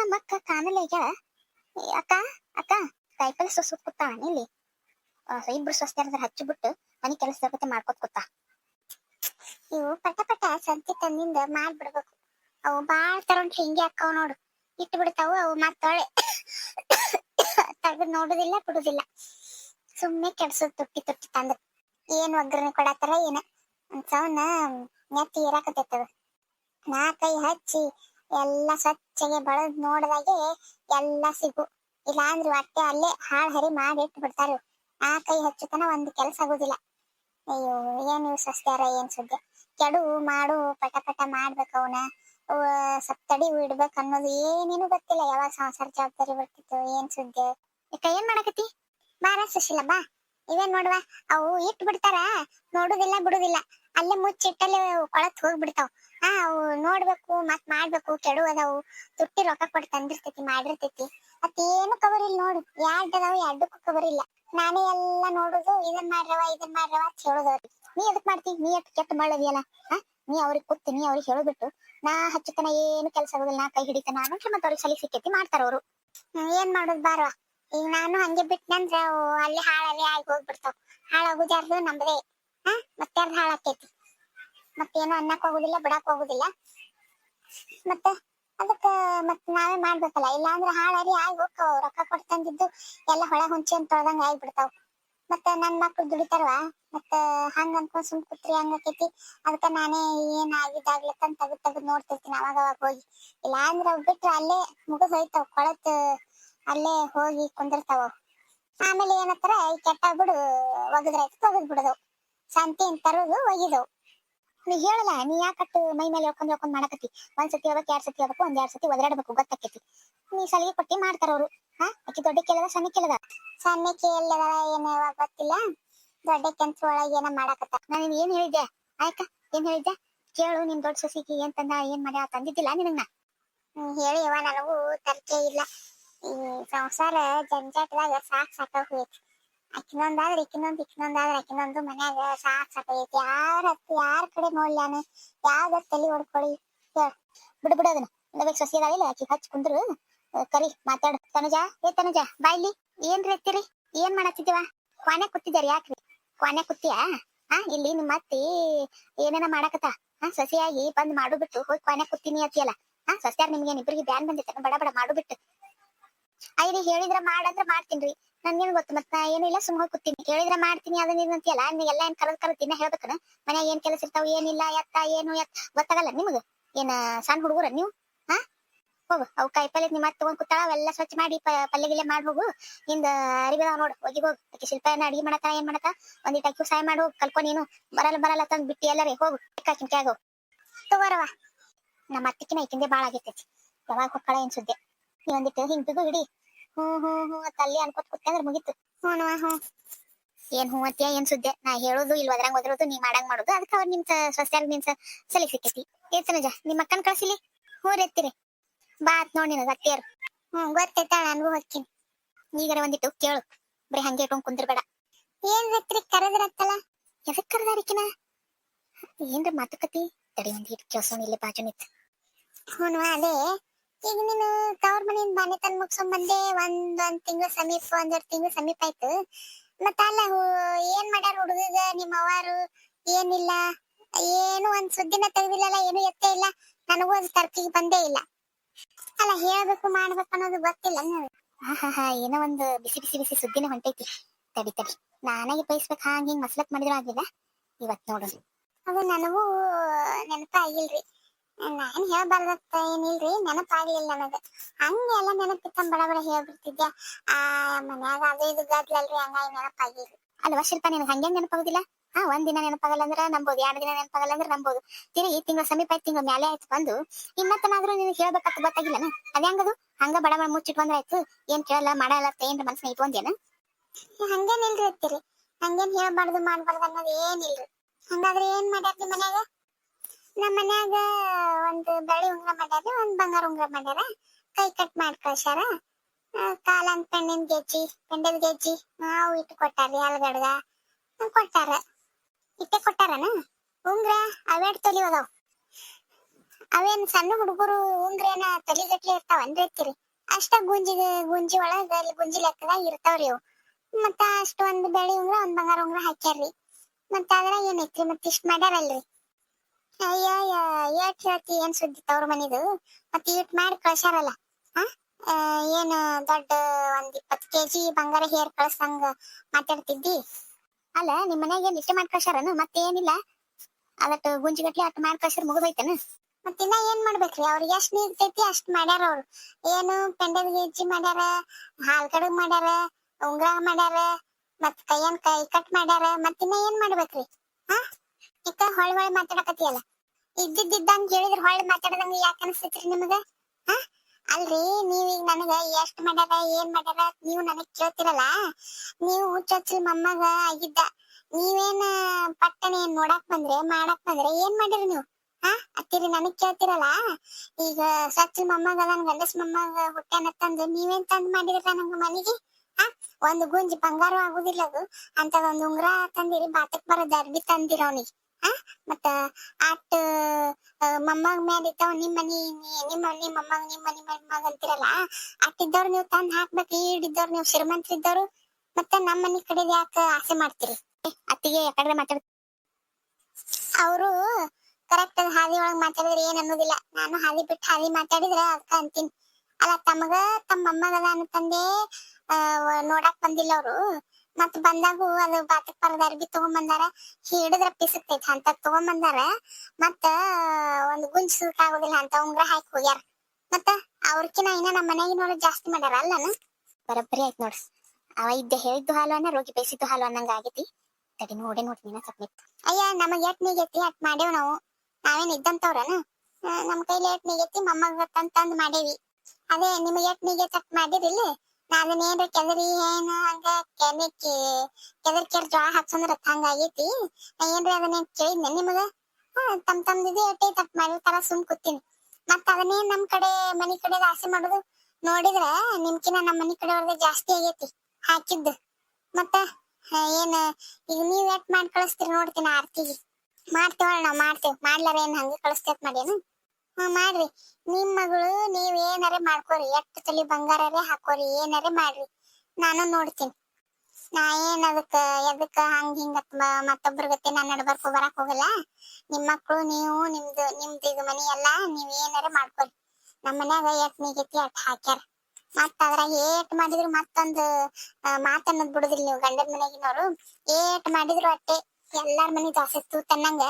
ನಮ್ಮ ಅಕ್ಕ ಏ, ಅಕ್ಕ ಅಕ್ಕ ಕಾಯಿಪಲ್ಲೆ ಸೊಸು ಕೂತಾಳ ಇಲ್ಲಿ? ಇಬ್ರು ಸ್ವಸ್ಥರ ಹಚ್ಚಿಬಿಟ್ಟು ಮನೆ ಕೆಲಸ ಜೊತೆ ಮಾಡ್ಕೊತ ಕೂತ. ಇವು ಪಟ ಪಟ ಸಂತೆ ತಂದಿಂದ ಮಾಡ್ಬಿಡ್ಬೇಕು. ಅವು ಬಾಳ್ ತರೊಂಡ್ ಹಿಂಗೆ ಅಕ್ಕವ್ ನೋಡು. ಇಟ್ಟು ಬಿಡ್ತಾವು ಅವು ಮತ್ತೊಳೆ ತೆಗೆದ್ ನೋಡುದಿಲ್ಲ ಬಿಡುದಿಲ್ಲ. ಸುಮ್ಮನೆ ಕೆಡ್ಸೋದು ತುಟ್ಟಿ ತುಟ್ಟಿ ತಂದ. ಏನ್ ಒಗ್ಗರಣೆ ಕೊಡತ್ತಾರ ಏನ? ಅನ್ಸವನ್ನ ನೆತ್ತಿ ಏರಾಕತ್ತೈತದ ನಾ ಕೈ ಹಚ್ಚಿ ಎಲ್ಲ ಸ್ವಚ್ಛಗೆ ಬಳದ್ ನೋಡ್ದಾಗೆ ಎಲ್ಲ ಸಿಗು. ಇಲ್ಲಾಂದ್ರೆ ಹೊಟ್ಟೆ ಅಲ್ಲೇ ಹಾಳ್ ಹರಿ ಮಾಡಿ ಇಟ್ಟು ಬಿಡ್ತಾರ. ಆ ಕೈ ಹಚ್ಚತನ ಒಂದ್ ಕೆಲ್ಸ ಆಗುದಿಲ್ಲ. ಅಯ್ಯೋ ಏನ್ ಇವ್ ಸಸ್ತ್ಯಾರ ಏನ್ ಸುದ್ದಿ? ಕೆಡು ಮಾಡು ಪಟ ಪಟ ಮಾಡ್ಬೇಕು ಅವನ. ಸ್ವಲ್ಪ ತಡಿ ಇಡ್ಬೇಕು ಅನ್ನೋದು ಏನೇನು ಗೊತ್ತಿಲ್ಲ. ಯಾವಾಗ ಸಂಸಾರ ಜವಾಬ್ದಾರಿ ಬರ್ತಿತ್ತು ಏನ್ ಸುದ್ದಿ? ಈಗ ಏನ್ ಮಾಡಕತ್ತಿ? ಬಾರ ಸುಶೀಲ ಬಾ. ಇವೇನ್ ನೋಡುವ? ಅವು ಇಟ್ ಬಿಡ್ತಾರ. ನೋಡುದಿಲ್ಲ ಬಿಡುದಿಲ್ಲ. ಅಲ್ಲೇ ಮುಚ್ಚಿಟ್ಟಲ್ಲೇ ಕೊಳತ್ ಹೋಗ್ಬಿಡ್ತಾವ. ಆ ಅವು ನೋಡ್ಬೇಕು ಮತ್ ಮಾಡ್ಬೇಕು ಕೆಡು ಅದಾವು. ತುಟ್ಟಿ ರೊಕ್ಕ ಕೊಟ್ಟು ತಂದಿರ್ತೈತಿ, ಮಾಡಿರ್ತೈತಿ. ಅದೇನು ಕವರ್ ಇಲ್ಲ ನೋಡು. ಯಾರ್ಡ್ ಅದಾವ, ಎರಡಕ್ಕೂ ಕವರ್ ಇಲ್ಲ. ನಾನೇ ಎಲ್ಲ ನೋಡುದು, ಇದನ್ ಮಾಡ್ರವ ಇದನ್ ಮಾಡ್ರವ ಅಂತ ಹೇಳೋದು ನೀ ಎದಕ್ ಮಾಡ್ತಿ? ನೀ ಎಷ್ಟ್ ಕೆಟ್ಟ ಮಾಡಿದ್ಯಲ್ಲ ಹಾ, ನೀ ಅವ್ರಿಗೆ ಕೂತ್, ನೀ ಅವ್ರಿಗೆ ಹೇಳ್ಬಿಟ್ಟು, ನಾ ಹಚ್ಚತನ ಏನು ಕೆಲಸ ಆಗೋದಿಲ್ಲ, ನಾ ಕೈ ಹಿಡಿತನ ನಾನು ಮತ್ತೆ ಅವ್ರಿಗೆ ಸಲಿ ಸಿಕ್ಕೈತಿ ಮಾಡ್ತಾರ ಅವರು. ಏನ್ ಮಾಡೋದು ಬಾರ್ವಾ? ಈಗ ನಾನು ಹಂಗೆ ಬಿಟ್ನಂದ್ರ ಅವು ಅಲ್ಲಿ ಹಾಳಲ್ಲಿ ಆಗಿ ಹೋಗ್ಬಿಡ್ತಾವ. ಹಾಳಾಗುದು ನಮ್ದೇ. ಹಾ? ಮತ್ತೆ ಅರ್ಧ ಹಾಳಾಕೈತಿ ಮತ್ತೇನು ಅನ್ನಕ್ ಹೋಗುದಿಲ್ಲ, ಬಿಡಕ್ ಹೋಗುದಿಲ್ಲ. ಮತ್ತೆ ಅದಕ್ಕ ಮತ್ ನಾವೇ ಮಾಡ್ಬೇಕಲ್ಲ, ಇಲ್ಲಾಂದ್ರ ಹಾಳಾರಿ ಆಗಿ ಹೋಗ್ತಾವ, ರೊಕ್ಕ ಕೊಟ್ಟು ತಂದಿದ್ದು ಎಲ್ಲ ಹೊಳ ಹುಂಚಿ ಅಂತ ತೊಳ್ದಂಗ ಆಗ್ಬಿಡ್ತಾವ ಮತ್ತ ನನ್ ಮಕ್ಳು ದುಡಿತಾರವ? ಮತ್ತ ಹಂಗ ಅನ್ಕೊಂಡ್ ಸುಮ್ ಕೂತ್ರಿ ಹಂಗಾಕೈತಿ ಅದಕ್ಕ ನಾನೇ ಏನ್ ಆಗಿದ್ದಾಗ್ಲತ್ತಂತ ತಗದ್ ತಗದ್ ನೋಡ್ತಿರ್ತೀನಿ ಅವಾಗ ಅವಾಗ ಹೋಗಿ. ಇಲ್ಲಾಂದ್ರ ಅವ್ ಬಿಟ್ರ ಅಲ್ಲೇ ಮುಗಿದ್ ಹೋಯ್ತಾವ್ ಕೊಳತ್ ಅಲ್ಲೇ ಹೋಗಿ ಕುಂದಿರ್ತಾವ ಆಮೇಲೆ ಏನತ್ತಾರ ಈ ಕೆಟ್ಟ ಬಿಡು, ಒಗದ್ರಾಯ್ತು ತೆಗದ್ ಬಿಡದವ್ ಸಂತಿ ತರೋದು ಒಯ್ಯಿದವು ನೀ ಹೇಳಲ್ಲ ನೀ ಯಾಕಟ್ಟು ಮೈ ಮೇಲೆ ಹೇಳ್ಕೊಂಡ್ ಹೇಳ್ಕೊಂಡ್ ಮಾಡಕತ್ತಿ? ಒಂದ್ ಸತಿ ಹೇಳ್ಬೇಕು ಎರಡ್ ಸತಿ ಹೇಳ್ಬೇಕು ಒಂದ್ ಎರಡ್ ಸತಿ ಒದರಾಡ್ಬೇಕು ಗೊತ್ತಾಕೈತಿ ನೀ ಸಲಿಗೆ ಕೊಟ್ಟಿ ಮಾಡ್ತಾರ ಅವ್ರು. ಹಾ ಅಕ್ಕಿ ದೊಡ್ಡ ಕೇಳದ ಸಣ್ಣ ಕೇಳದ ಸಣ್ಣ ಕೇಳದ ಏನ ಗೊತ್ತಿಲ್ಲ. ದೊಡ್ಡ ಕೆಂಚು ಒಳಗೆ ಏನ ಮಾಡಾಕತ್ತ. ನಾನು ಏನ್ ಹೇಳಿದ್ದೆ? ಆಯ್ತಾ? ಏನ್ ಹೇಳಿದ್ದೆ? ಕೇಳು ನಿಮ್ ದೊಡ್ಡ ಸೊಸಿಗೆ ಏನ್ ತಂದ ಏನ್ ಮಾಡ್ಯ ತಂದಿದ್ದಿಲ್ಲ ನಿನಗ ಹೇಳಿ ಯವ್ವ ನನಗೂ ತರ್ಕೆ ಇಲ್ಲ. ಈ ಸಂಸಾರ ಜಂಜಾಟದಾಗ ಸಾಕ್ ಸಾಕಾಗ್ ಹೋಯ್ತು. ಅಕ್ಕಿನೊಂದಾದ್ರೆ ಇಕ್ಕಿನೊಂದು, ಇಕ್ಕಿನೊಂದಾದ್ರೆ ಅಕ್ಕಿನೊಂದು. ಮನ್ಯಾಗ ಸಾಕ್ ಸಾಕಾಗೈತಿ ಯಾರ ಹತ್ತಿ, ಯಾರ ಕಡೆ ಮೌಲ್ಯಾನ ಯಾವ್ದ ತಲೆ ಹೊಡ್ಕೊಳ್ಳಿ ಹೇಳ. ಬಿಡು ಬಿಡು ಅದನ್ನ. ನಮಗೆ ಸೊಸಿ ಅದಾವಿಲ್ಲ ಆಕಿ ಹಚ್ ಕುಂದ್ರು. ಕರಿ, ಮಾತಾಡು. ತನುಜ, ಏ ತನುಜ ಬಾಯ್ಲಿ ಏನ್ ರೀತಿರಿ ಏನ್ ಮಾಡತ್ತಿದ್ದೀವ ಕೊನೆ ಕುತ್ತಿದ್ದಾರೆ ಯಾಕ್ರಿ? ಕೊನೆ ಕುತ್ತಿಯಾ ಹಾ, ಇಲ್ಲಿ ನಿಮ್ಮ ಅತ್ತಿ ಏನೇನ ಮಾಡಾಕತ್ತ? ಹಾ, ಸಸಿಯಾಗಿ ಬಂದ್ ಮಾಡು ಬಿಟ್ಟು ಹೋಗಿ ಕೊನೆ ಕುತ್ತೀನಿ ಅತ್ತಿಯಲ್ಲ ಹಾ ಸಸ್ಯಾರ ನಿಮ್ಗೆ ಇಬ್ಬರಿಗೆ ಬ್ಯಾನ್ ಬಂದಿತ್ತ ಬಡ ಬಡ, ಮಾಡು ಬಿಟ್ಟು. ಐರಿ ಹೇಳಿದ್ರ ಮಾಡಂದ್ರ ಮಾಡ್ತೀನ್ರಿ ನನ್ಗೇನ್ ಗೊತ್ತು, ಮತ್ತ ಏನಿಲ್ಲ ಸುಮ್ಮನೆ ಹೋಗಿ ಕೂತೀನಿ ಕೇಳಿದ್ರೆ ಮಾಡ್ತೀನಿ ಅದನ್ನ ಇದನ್ನ ಅಂತೀಯಲ್ಲ ನೀ ಎಲ್ಲ ಏನ್ ಕರದ್ ಕರದ್ ತಿನ್ನ ಹೇಳ್ಬೇಕನ? ಮನ್ಯಾಗ ಏನ್ ಕೆಲಸ ಇರ್ತಾವ, ಏನಿಲ್ಲ, ಎತ್ತ, ಏನು, ಎತ್, ಗೊತ್ತಾಗಲ್ಲ ನಿಮಗ? ಏನ ಸಣ್ಣ ಹುಡುಗರ ನೀವು? ಹಾ? ಹೋಗು, ಅವು ಕಾಯಿಪಲ್ಲೆ ನಿಮ್ಮ ಮತ್ತೆ ತಗೊಂಡ್ ಕೂತಾಳ, ಅವೆಲ್ಲ ಸ್ವಚ್ಛ ಮಾಡಿ ಪಲ್ಯ ಗಿಲ್ಯ ಮಾಡಿ ಹೋಗು. ನಿಂದ ಅರಿವಿದಾವ ನೋಡು ಹೋಗಿ ಹೋಗು. ಅಕ್ಕಿ ಶಿಲ್ಪ ಏನ ಅಡಿಗೆ ಮಾಡಕ, ಏನ್ ಮಾಡಕ? ಒಂದಿಟ್ ಅಕ್ಕಿ ಸಹಾಯ ಮಾಡು ಕಲ್ಕೊ ನೀನು. ಬರಲ್ಲ ಬರಲ್ಲ ತಂದ್ ಬಿಟ್ಟಿ ಎಲ್ಲರೇ ಹೋಗು. ಅಕ್ಕಿನ ಕ್ಯಾಗ ಹೋಗು. ತಗೋರವ ನಮ್ಮ ಅತ್ತಿಕಿನ ಈಕಿಂದೆ ಬಾಳ ಆಗಿರ್ತೈತಿ ಯಾವಾಗ ಹೊಕ್ಕಳ ಏನ್ ಸುದ್ದಿ? ನೀ ಒಂದಿಟ್ಟು ಹಿಂಗ್ ಬಿಗು ಹ್ಮ್ ಹ್ಮ್ ಹ್ಞೂ ಅಂತ ಅಲ್ಲಿ ಅನ್ಕೋತ ಕುತ್ಕಂದ್ರೆ ಮುಗೀತು. ಹ್ಞೂ ಹ್ಞೂ ಏನ್ ಹ್ಞೂ ಅಂತೀಯ ಏನ್ ಸುದ್ದಿ ನಾ ಹೇಳೋದು ಇಲ್ಲಿ ಅದ್ರಂಗ ಒದ್ರೋದು ನೀ ಮಾಡಂಗ್ ಮಾಡೋದು. ಅದಕ್ಕೆ ಅವ್ರ ನಿಮ್ ಸಸ್ಯಾಗ ನಿಮ್ ಸ- ಸಲಿ ಸಿಕ್ಕೈತಿ. ಏನ್ ಸನಜ ನಿಮ್ ಅಕ್ಕನ ಕಳ್ಸಿಲಿ? ಹ್ಞೂ ಎತ್ತಿರಿ ಬಾ ಅತ್ ನೋಡಿ ನಿನಗ ಅತ್ತಿಯರು. ಹ್ಮ್ ಗೊತ್ತೈತ ನನಗೂ ಹೊಕ್ಕಿನಿ. ಈಗರ ಒಂದಿಟ್ಟು ಕೇಳು. ಬರೀ ಹಂಗೆ ಇಟ್ಕೊಂಡ್ ಕುಂದ್ರಬೇಡ. ಏನ್ ಗೊತ್ತ್ರಿ ಕರೆದ್ರತ್ತಲ್ಲ? ಎದಕ್ ಕರೆದಾರಿಕಿನ ಏನ್ರ ಮಾತುಕತಿ? ತಡಿ ಒಂದಿಟ್ಟು ಕೆಲಸ ಇಲ್ಲಿ ಬಾಜು ನಿತ್ ಹ್ಞೂ ಅದೇ. ಈಗ ನೀನು ತವ್ರ ಮನೆಯಿಂದ ಮನೆ ತಂದ್ ಮುಗ್ಸ್ಕೊಂಡ್ ಬಂದೆ. ಒಂದ್ ಒಂದ್ ತಿಂಗಳು ಸಮೀಪ ಒಂದೆರಡು ತಿಂಗಳು ಸಮೀಪ ಆಯ್ತು. ಮತ್ತ ಅಲ್ಲ ಏನ್ ಮಾಡ್ಯಾರ ಹುಡುಗ ನಿಮ್ಮ ಅವರು ಏನಿಲ್ಲ. ಏನು ಒಂದ್ ಸುದ್ದಿನ ತೆಗ್ದಿಲ್ಲಲ್ಲ, ಏನು ಎತ್ತೇ ಇಲ್ಲ. ನನಗೂ ಅದು ತರ್ಕಿಗೆ ಬಂದೇ ಇಲ್ಲ. ಅಲ್ಲ, ಹೇಳ್ಬೇಕು, ಮಾಡ್ಬೇಕು ಅನ್ನೋದು ಗೊತ್ತಿಲ್ಲ ಏನೋ ಒಂದು ಬಿಸಿ ಬಿಸಿ ಬಿಸಿ ಸುದ್ದಿನ ಹೊಂಟೈತಿ. ತಡಿ ತಡಿ. ನಾನಾಗಿ ಬಯಸ್ಬೇಕು, ಹಾಂಗ್ ಹಿಂಗ್ ಮಸ್ಲಕ್ ಮಾಡಿದ್ರು ಆಗಿಲ್ಲ ಇವತ್ ನೋಡು ಅದು ನನಗೂ ನೆನಪಾಗಿಲ್ರಿ ನಾನ್ ಹೇಳ್ಬಾರ್ದತ್ತ, ಏನಿಲ್ರಿ? ನೆನಪಾಗ್ಲಿಲ್ಲ ನನಗ. ಹಂಗೆಲ್ಲ ನೆನಪಿತ್ತಂ ಬಡ ಬಡ ಹೇಳ್ಬಿಡ್ತಿದ್ದೆ ಆ, ಮನ್ಯಾಗ ಅದು ಇದು ಗದ್ಲಲ್ರಿ, ಹಂಗಾಗಿ ನೆನಪಾಗಿಲ್ರಿ ಅಲ್ವಾ ಶಿಲ್ಪ, ನಿನಗೆ ಹಂಗೆ ನೆನಪಾಗುದಿಲ್ಲ? ಹಾ ಒಂದ್ ದಿನ ನೆನಪಾಗಲ್ಲ ಅಂದ್ರ ನಂಬೋದು, ಎರಡ್ ದಿನ ನೆನಪಾಗಲ್ಲ ಅಂದ್ರ ನಂಬೋದು. ತಿರುಗಿ ತಿಂಗಳ ಸಮೀಪ ಐದು ತಿಂಗಳ ಮ್ಯಾಲೆ ಆಯ್ತು, ಬಂದು ಇನ್ನತ್ತನಾದ್ರೂ ನಿನಗೆ ಹೇಳ್ಬೇಕಂತ ಗೊತ್ತಾಗಿಲ್ಲನ? ಅದ ಹೆಂಗದು? ಹಂಗ ಬಡ ಬಡ ಮುಚ್ಚಿಟ್ಕೊಂಡ್ರ ಆಯ್ತು. ಏನ್ ಕೇಳಲ್ಲ, ಮಾಡಲ್ಲ ಏನ್ರ ಮನ್ಸನ್ನ ಇಟ್ಕೊಂಡೇನ ಹಂಗೇನಿಲ್ರಿ ಅತ್ತಿರಿ. ಹಂಗೇನ್ ಹೇಳ್ಬಾರ್ದು, ಮಾಡ್ಬಾರ್ದು ಅನ್ನೋದು ಏನಿಲ್ರಿ. ಹಂಗಾದ್ರೆ ಏನ್ ಮಾಡ್ಯಾರ್ರಿ ಮನ್ಯಾಗ? ನಮ್ಮ ಮನ್ಯಾಗ ಒಂದ್ ಬಳಿ ಉಂಗ್ರ ಮಾಡ್ಯಾರ ಒಂದ್ ಬಂಗಾರ ಉಂಗ್ರ ಮಾಡ್ಯಾರ. ಕೈ ಕಟ್ ಮಾಡಿ ಕಳ್ಸ್ಯಾರ. ಆ, ಕಾಲಂದ್ ಪೆಣ್ಣಿನ ಗೆಜ್ಜಿ ಪೆಂಡದ ಗೆಜ್ಜಿ ನಾವು ಇಟ್ಟು ಕೊಟ್ಟಾರಿ ಅಲ್ಗಡ್ಗ ಕೊಟ್ಟಾರ. ಇಟ್ಟೆ ಕೊಟ್ಟಾರನ? ಉಂಗ್ರ ಅವೆಡ್ ತೊಲಿ ಅದಾವ ಅವೇನ್ ಸಣ್ಣ ಹುಡುಗರು ಉಂಗ್ರೇನ ತಲಿಗಟ್ಲೆ ಇರ್ತಾವ ಅಂದ್ರಿ ಅಷ್ಟ ಗುಂಜಿ ಗುಂಜಿ ಒಳಗ ಅಲ್ಲಿ ಗುಂಜಿ ಲೆಕ್ಕದಾಗ ಇರ್ತಾವ್ರಿ ಅವು. ಮತ್ತ ಅಷ್ಟ ಒಂದ್ ಬೆಳಿ ಉಂಗ್ರ ಒಂದ್ ಬಂಗಾರ ಉಂಗ್ರ ಹಾಕ್ಯಾರ್ರಿ ಮತ್ತ ಅದ್ರಾಗ ಏನೈತ್ರಿ ಮತ್ತ ಇಷ್ಟ ಮಾಡ್ಯಾರಲ್ರಿ? ಅಯ್ಯ ಏಟ್ ಹೇಳ್ತಿ ಏನ್ ಸುದ್ದಿ ತವ್ರ ಮನಿದು? ಮತ್ತ ಇಟ್ ಮಾಡಿ ಕಳ್ಸಾರಲ್ಲ ಏನ್ ದೊಡ್ಡ ಒಂದ್ ಇಪ್ಪತ್ ಕೆಜಿ ಬಂಗಾರ ಹೇರ್ ಕಳ್ಸಂಗ ಮಾತಾಡ್ತಿದ್ದಿ? ಅಲ್ಲ ನಿಮ್ಮ ಮನ್ಯಾಗ ಏನ್ ಇಷ್ಟ ಮಾಡಿ ಮತ್ತೆ ಮತ್ತೇನಿಲ್ಲ ಅದಟ್ ಗುಂಜಿಗಟ್ಲೆ ಅಟ್ ಮಾಡಿ ಕಳ್ಸ್ಯಾರ ಮತ್ತ ಮತ್ತಿನ್ನ ಏನ್ ಮಾಡ್ಬೇಕ್ರಿ? ಅವ್ರಿಗೆ ಎಷ್ಟ್ ನೀಗ್ತೈತಿ ಅಷ್ಟ್ ಮಾಡ್ಯಾರ ಅವ್ರು. ಏನು ಪೆಂಡಲ್ ಗೆಜ್ಜಿ ಮಾಡ್ಯಾರ, ಹಾಲ್ ಕಡುಗ್ ಮಾಡ್ಯಾರ, ಉಂಗ್ರ ಮಾಡ್ಯಾರ ಮತ್ ಕೈಯನ್ ಕೈ ಕಟ್ ಮಾಡ್ಯಾರ ಮತ್ತಿನ್ನ ಏನ್ ಮಾಡ್ಬೇಕ್ರಿ? ಹಾ ಇಕ್ಕ ಹೊಳ್ ಹೊಳ್ ಮಾತಾಡಕತಿಯಲ್ಲ ಇದ್ದಿದ್ದಂಗ್ ಹೇಳಿದ್ರ ಹೊಳ್ಳಿ ಮಾತಾಡದಂಗ ಯಾಕೆ ಅನಿಸ್ತೈತ್ರಿ ನಿಮಗ? ಅಲ್ರಿ, ನೀವೀಗ ನನಗ ಎಷ್ಟ್ ಮಾಡ್ಯಾರ, ಏನ್ ಮಾಡ್ಯಾರ ನೀವು ನನಗ್ ಕೇಳ್ತಿರಲ್ಲ. ನೀವು ಹುಚ್ಚಚ್ಚಲ್ ಮಮ್ಮಗ ಆಗಿದ್ದ, ನೀವೇನ ಪಟ್ಟಣ ಏನ್ ನೋಡಕ್ ಬಂದ್ರೆ, ಮಾಡಾಕ್ ಬಂದ್ರೆ ಏನ್ ಮಾಡಿರಿ ನೀವು? ಹಾ? ಅತ್ತಿರಿ, ನನಗ್ ಕೇಳ್ತಿರಲ್ಲ. ಈಗ ಸ್ವಚ್ಛ ಮಮ್ಮಗ ನನ್ ಗಂಡಸ್ ಮಮ್ಮಗ ಹುಟ್ಟೆನ ತಂದು ನೀವೇನ್ ತಂದ್ ಮಾಡಿದ್ರ ನಂಗ ಮನೆಗೆ? ಹಾ? ಒಂದು ಗುಂಜಿ ಬಂಗಾರ ಆಗುದಿಲ್ಲ ಅದು. ಅಂತದ ಒಂದ್ ಉಂಗ್ರ ತಂದಿರಿ, ಬಾತಕ್ ಬರೋದ್ ಅರ್ಬಿ ತಂದಿರ ಅವ್ನಿಗೆ. ಮತ್ತ ಆಟ್ ಮೊಮ್ಮಗ ಮ್ಯಾಲ ಇರ್ತಾವ ನಿಮ್ಮ ಮನಿ ನಿಮ್ಮ ಮನಿ, ಮೊಮ್ಮಗ ನಿಮ್ ಮನಿ ಮೊಮ್ಮಗ ಅಂತಿರಲ್ಲ ಅಟ್ಟಿದ್ದವ್ರು ನೀವು ತಂದ್ ಹಾಕ್ಬೇಕು, ಈಡಿದ್ದವ್ರು ನೀವು ಶ್ರೀಮಂತರಿದ್ದವ್ರು, ಮತ್ತೆ ನಮ್ಮ ಮನಿ ಕಡೆ ಯಾಕ ಆಸೆ ಮಾಡ್ತೀರಿ? ಅತ್ತಿಗೆ ಯಾಕಂದ್ರೆ ಮಾತಾಡ್ ಅವರು ಕರೆಕ್ಟ್ ಹಾದಿ ಒಳಗ್ ಮಾತಾಡಿದ್ರೆ ಏನ್ ಅನ್ನೋದಿಲ್ಲ. ನಾನು ಹಾದಿ ಬಿಟ್ಟು ಹಾದಿ ಮಾತಾಡಿದ್ರೆ ಅದಕ್ಕ ಅಂತೀನಿ. ಅಲ್ಲ, ತಮಗ ತಮ್ಮ ಮೊಮ್ಮಗದ ಅಂತಂದೆ ನೋಡಾಕ್ ಬಂದಿಲ್ಲ ಅವ್ರು. ಮತ್ ಬಂದಾಗ ಅದು ಬಾತಕ್ ಪರದ ಅರ್ಬಿ ತಗೊಂಬಂದಾರ, ಹಿಡಿದ್ರ ಪಿಸುತ್ತೈತಿ ಅಂತ ತಗೊಂಬಂದಾರ, ಮತ್ತ ಒಂದ್ ಗುಂಜ್ ಸುಲ್ಕ ಆಗೋದಿಲ್ಲ ಅಂತ ಉಂಗ್ರ ಹಾಕಿ ಹೋಗ್ಯಾರ. ಮತ್ತ ಅವ್ರಕಿನ ಇನ್ನ ನಮ್ಮ ಮನೆಗಿನವ್ರು ಜಾಸ್ತಿ ಮಾಡ್ಯಾರ ಅಲ್ಲನ? ಬರೋಬ್ಬರಿ ಆಯ್ತು ನೋಡ್ರಿ. ಅವ ಇದ್ದ ಹೇಳಿದ್ದು ಹಾಲು ಅನ್ನ, ರೋಗಿ ಬೇಯಿಸಿದ್ದು ಹಾಲು ಅನ್ನಂಗ ಆಗೈತಿ. ತಡಿ ನೋಡೇ ನೋಡಿ ನೀನ ಸ್ವಲ್ಪ ಅಯ್ಯ, ನಮಗ್ ಎಟ್ ನೀಗೈತಿ ಅಟ್ ಮಾಡೇವ್ ನಾವು? ನಾವೇನ್ ಇದ್ದಂತವ್ರನ? ನಮ್ ಕೈಲಿ ಎಟ್ ನೀಗೈತಿ, ಮಮ್ಮಗ್ ತಂದ್ ತಂದ್ ಮಾಡೇವಿ. ಅದೇ, ನಿಮಗೆ ಎಟ್ ನೀಗೈತಿ ಅಟ್ ಮಾಡಿರಿಲ್ಲ? ನಾ ಅದನ್ನ ಏನ್ರ ಕೆದರಿ ಏನ ಹಂಗ ಕೆನಕಿ ಕೆದರ್ ಕೆರ್ ಜೋಳ ಹಾಕ್ಸಂದ್ರ ಹಂಗ ಆಗೈತಿ. ಏನ್ರಿ ಅದನ್ನೇನ್ ಕೇಳಿದ್ನೆ ನಿಮಗ? ತಮ್ ತಮ್ದಿದೆ ಎಟ್ಟೈತಿ ತಪ್ಪ ಮಾಡಿರ್ತಾರ ಸುಮ್ ಕೂತೀನಿ. ಮತ್ತ ಅದನ್ನೇ ನಮ್ ಕಡೆ ಮನಿ ಕಡೆ ಆಸೆ ಮಾಡುದು. ನೋಡಿದ್ರ ನಿಮ್ಕಿನ ನಮ್ ಮನಿ ಕಡೆ ಜಾಸ್ತಿ ಆಗೈತಿ ಹಾಕಿದ್ದು. ಮತ್ತ ಏನು ಏನ್, ಈಗ ನೀವ್ ಎಟ್ ಮಾಡಿ ಕಳಿಸ್ತೀರಿ ನೋಡ್ತೀನಿ ಆರ್ತಿಗೆ. ಮಾಡ್ತೇವಳ ನಾವ್ ಮಾಡ್ತೇವ್. ಮಾಡ್ಲಾರ ಏನ್ ಹಂಗ ಕಳಿಸ್ತೇತ್ ಮಾಡೇನು ಮಾಡ್ರಿ. ನಿಮ್ ಮಗಳು ನೀವ್ ಏನಾರೆ ಮಾಡ್ಕೊರಿ. ಎಷ್ಟ್ ತಲಿ ಬಂಗಾರರೇ ಹಾಕೋರಿ. ಏನಾರೆ ಮಾಡ್ರಿ. ನಾನು ನೋಡ್ತೀನಿ. ನಾ ಏನ್ ಅದಕ್ಕ ಎದಕ್ಕ ಹಂಗ ಹಿಂಗ ಮತ್ತೊಬ್ರ ಗತಿ ನಾನು ನಡ್ಬರ್ಕೊ ಬರಾಕ್ ಹೋಗಲ್ಲ. ನಿಮ್ ಮಕ್ಳು, ನೀವು, ನಿಮ್ದು ನಿಮ್ದು ಇದು ಮನಿ ಎಲ್ಲಾ ನೀವ್ ಏನಾರೆ ಮಾಡ್ಕೋರಿ. ನಮ್ ಮನ್ಯಾಗ ಎಟ್ ನೀಗೈತಿ ಅಟ್ ಹಾಕ್ಯಾರ. ಮತ್ತ ಅದ್ರಾಗ ಏಟ್ ಮಾಡಿದ್ರು ಮತ್ತೊಂದು ಮಾತ್ ಅನ್ನೋದ್ ಬಿಡುದಿಲ್ಲ ನೀವು ಗಂಡನ ಮನೆಗಿನವ್ರು ಏಟ್ ಮಾಡಿದ್ರು ಅಟ್ಟೆ. ಎಲ್ಲಾರ ಮನಿ ಜಾಸ್ತಿ ತೂತನ್ನಂಗ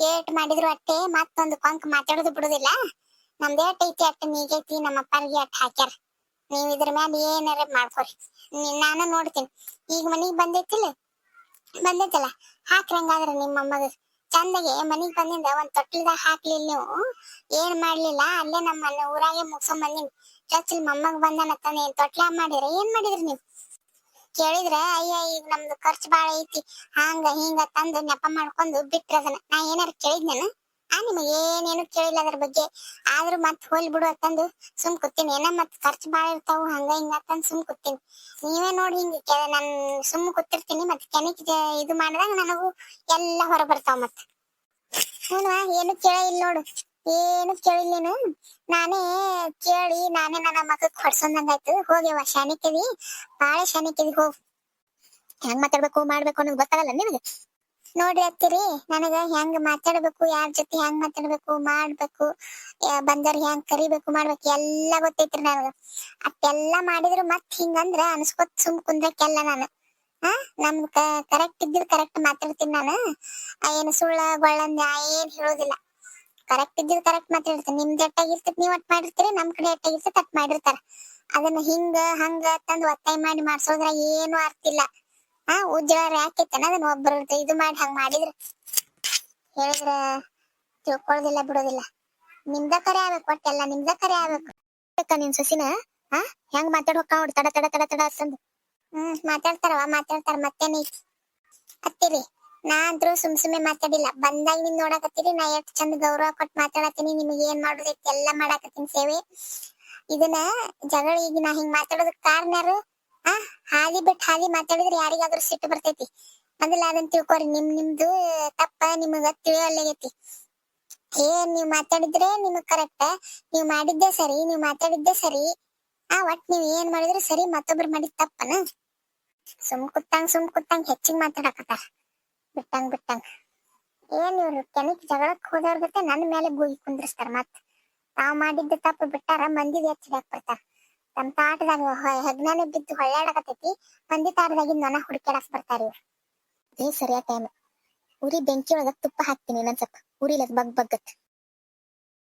ಏಟ್ ಮಾಡಿದ್ರು ಅಟ್ಟೆ, ಮತ್ತೊಂದು ಕೊಂಕ್ ಮಾತಾಡೋದು ಬಿಡುದಿಲ್ಲ. ನಮ್ದು ಏಟ್ ಐತಿ, ಅಟ್ಟ ನೀಗೈತಿ ನಮ್ಮ ಅಪ್ಪಾರಿಗೆ ಅಟ್ ಹಾಕ್ಯಾರ. ನೀವ್ ಇದ್ರ ಮ್ಯಾಲ ಏನಾರ ಮಾಡ್ಕೊರಿ. ನಾನು ನೋಡ್ತೀನಿ. ಈಗ ಮನಿಗ್ ಬಂದೈತಿಲ್ಲ? ಬಂದೈತಲ್ಲ? ಹಾಕ್ರಂಗಾದ್ರ ನಿಮ್ಮ ಅಮ್ಮಗ. ಚಂದಗೆ ಮನಿಗ್ ಬಂದಿಂದ ಒಂದ್ ತೊಟ್ಟಿಲ್ದಾಗ ಹಾಕ್ಲಿಲ್ಲ ನೀವು. ಏನ್ ಮಾಡ್ಲಿಲ್ಲ? ಅಲ್ಲೇ ನಮ್ಮ ಊರಾಗೆ ಮುಗ್ಸೋ ಬಂದಿನಿ. ಚೊಚ್ಚಲ್ ಮಮ್ಮಗ್ ಬಂದನ ತಾನೆ, ತೊಟ್ಲ ಮಾಡಿದ್ರ ಏನ್ ಮಾಡಿದ್ರಿ ನೀವು? ಕೇಳಿದ್ರ, ಅಯ್ಯ, ಈಗ ನಮ್ದು ಖರ್ಚು ಬಾಳ ಐತಿ. ಹಂಗ ಹಿಂಗ ತಂದು ನೆಪ ಮಾಡ್ಕೊಂಡು ಬಿಟ್ರ ಅದನ್ನ. ನಾ ಏನಾರ ಕೇಳಿದ್ನೇನ? ಆ, ನಿಮಗೆ ಏನೇನು ಕೇಳಿಲ್ಲ ಅದ್ರ ಬಗ್ಗೆ. ಆದ್ರೂ ಮತ್ ಹೋಲ್ ಬಿಡು ಅಂತಂದು ಸುಮ್ ಕೂತೀನಿ. ಏನ ಮತ್ ಖರ್ಚು ಬಾಳ ಇರ್ತಾವು, ಹಂಗ ಹಿಂಗ ಅಂತಂದ್ ಸುಮ್ ಕೂತೀನಿ. ನೀವೇ ನೋಡಿ ಹಿಂಗ ನಾನ್ ಸುಮ್ ಕೂತಿರ್ತೀನಿ ಮತ್ ಕೆನಿಕ್ ಇದು ಮಾಡಿದಾಗ ನನಗೂ ಎಲ್ಲ ಹೊರ ಬರ್ತಾವ ಮತ್. ಏನು ಕೇಳ ಇಲ್ಲ ನೋಡು. ಏನು ಕೇಳಿಲ್ಲೇನು? ನಾನೇ ಕೇಳಿ ನಾನೇ ನನ್ನ ಮಗಕ್ ಹೊಡ್ಸೊಂದಂಗಾಯ್ತು. ಹೋಗ್ಯವ ಶಾನಿಕದಿ ಬಾಳ ಶಾನಿಕದಿ ಹೋಗ್. ಹೆಂಗ್ ಮಾತಾಡ್ಬೇಕು, ಮಾಡ್ಬೇಕು ಅನ್ನೋದು ಗೊತ್ತಾಗಲ್ಲ ನಿನಗೆ? ನೋಡ್ರಿ ಅತ್ತಿರಿ, ನನಗ ಹೆಂಗ್ ಮಾತಾಡ್ಬೇಕು, ಯಾರ ಜೊತೆ ಹೆಂಗ್ ಮಾತಾಡ್ಬೇಕು, ಮಾಡ್ಬೇಕು ಬಂದವ್ರ ಹೆಂಗ್ ಕರಿಬೇಕು, ಮಾಡ್ಬೇಕು, ಎಲ್ಲಾ ಗೊತ್ತೈತ್ರಿ ನನಗ. ಅಷ್ಟೆಲ್ಲಾ ಮಾಡಿದ್ರು ಮತ್ ಹಿಂಗಂದ್ರ ಅನ್ಸ್ಕೊತ್ ಸುಮ್ ಕುಂದ್ರಕ್ಕೆಲ್ಲ ನಾನು. ಹಾ ನಮ್ದು ಕರೆಕ್ಟ್ ಇದ್ದಿದ್ ಕರೆಕ್ಟ್ ಮಾತಾಡ್ತೀನಿ ನಾನು. ಏನು ಸುಳ್ಳ ಗೊಳ್ಳಂದ ಏನ್ ಹೇಳೋದಿಲ್ಲ. ಕರೆಕ್ಟ್ ಇದ್ದಿದ್ ಕರೆಕ್ಟ್ ಮಾತಾಡಿರ್ತಾರೆ ನಿಮ್ ಜಟ್ಟಾಗಿ ಎಟ್ಟಾಗಿರ್ತೈತಿ ನೀವ್ ಅಟ್ ಮಾಡಿರ್ತೀರಿ, ನಮ್ ಕಡೆ ಎಟ್ಟಾಗಿರ್ತೈತಿ ಅಟ್ ಮಾಡಿರ್ತಾರ. ಅದನ್ನ ಹಿಂಗ, ಹಂಗ ತಂದು ಒತ್ತಾಯ ಮಾಡಿ ಮಾಡ್ಸೋದ್ರ ಏನು ಅರ್ಥ ಇಲ್ಲ. ಹಾ ಉಜ್ಜಾರ ಯಾಕೈತನ ಅದನ್ನ ಒಬ್ಬರು ಇದು ಮಾಡಿ ಹಂಗ ಮಾಡಿದ್ರ. ಹೇಳಿದ್ರ ತಿಳ್ಕೊಳ್ಳೋದಿಲ್ಲ ಬಿಡೋದಿಲ್ಲ. ನಿಮ್ದ ಕರೆ ಆಗ್ಬೇಕು, ಒಟ್ಟೆಲ್ಲ ನಿಮ್ದ ಕರೆ ಆಗ್ಬೇಕು. ನಿನ್ ಸಸಿನ? ಹಾ, ಹೆಂಗ್ ಮಾತಾಡ್ ನೋಡ್ ತಡ ತಡ ತಡ ತಡ ಅಂತಂದು ಹ್ಮ್ ಮಾತಾಡ್ತಾರವ ಮಾತಾಡ್ತಾರ ಮತ್ತೇನೈತಿ ಅತ್ತಿರಿ ನಾ ಅಂತ್ರು ಸುಮ್ ಸುಮ್ಮನೆ ಮಾತಾಡಿಲ್ಲ. ಬಂದಾಗ ನಿಮ್ ನೋಡಕತ್ತೀರಿ, ನಾ ಎಷ್ಟ್ ಚಂದ ಗೌರವ ಕೊಟ್ಟು ಮಾತಾಡತ್ತೀನಿ, ನಿಮಗೆ ಏನ್ ಮಾಡೋದೈತಿ ಎಲ್ಲಾ ಮಾಡಾಕತ್ತೀನಿ ಸೇವೆ. ಇದನ್ನ ಜಗಳ ಈಗ ನಾ ಹಿಂಗ್ ಮಾತಾಡೋದಕ್ ಕಾರಣ ಯಾರು? ಆ, ಹಾದಿ ಬಿಟ್ಟು ಹಾದಿ ಮಾತಾಡಿದ್ರೆ ಯಾರಿಗಾದ್ರೂ ಸಿಟ್ಟು ಬರ್ತೈತಿ. ಮೊದಲ ಅದನ್ನ ತಿಳ್ಕೊರಿ, ನಿಮ್ ನಿಮ್ದು ತಪ್ಪ, ನಿಮಗ ತಿಳಿಯಲ್ಲಾಗೈತಿ. ಏನ್ ನೀವ್ ಮಾತಾಡಿದ್ರೆ ನಿಮಗ್ ಕರೆಕ್ಟ್ ನೀವ್ ಮಾಡಿದ್ದೆ ಸರಿ, ನೀವ್ ಮಾತಾಡಿದ್ದೆ ಸರಿ. ಆ, ಒಟ್ ನೀವ್ ಏನ್ ಮಾಡಿದ್ರು ಸರಿ, ಮತ್ತೊಬ್ರು ಮಾಡಿದ್ ತಪ್ಪನ? ಸುಮ್ ಕುತ್ತಂಗ್ ಸುಮ್ ಕುತ್ತಂಗ್ ಹೆಚ್ಚಿಗ್ ಮಾತಾಡಕತ್ತಾರ. ಬಿಟ್ಟಂಗ್ ಬಿಟ್ಟಂಗ. ಏನ್ ಇವ್ರು ಕೆನಕ್ ಜಗಳಕ್ ಹೋದವ್ರ ಜೊತೆ ನನ್ ಮೇಲೆ ಗೂಗಿ ಕುಂದ್ರಸ್ತಾರ ಮತ್ ತಾವ್ ಮಾಡಿದ್ದ ತಪ್ಪು ಬಿಟ್ಟಾರ ಮಂದಿದ ಹೆಚ್ಚಿಡಕ್ ಬರ್ತಾರ ತಮ್ಮ ತಾಟದಾಗ ಹೆಗ್ನಾನೆ ಬಿದ್ದು ಹೊಳ್ಳಾಡಕತ್ತೈತಿ, ಮಂದಿ ತಾಟದಾಗಿಂದ ನನ ಹುಡುಕ್ಯಾಡಕ್ ಬರ್ತಾರ ಇವ್ರು. ಏ ಸರಿಯಾದ ಟೈಮ್ ಉರಿ ಬೆಂಕಿ ಒಳಗ ತುಪ್ಪ ಹಾಕ್ತೀನಿ ಇನ್ನೊಂದ್ ಸ್ವಲ್ಪ. ಉರಿಲದ್ ಬಗ್ ಬಗ್ಗತ್.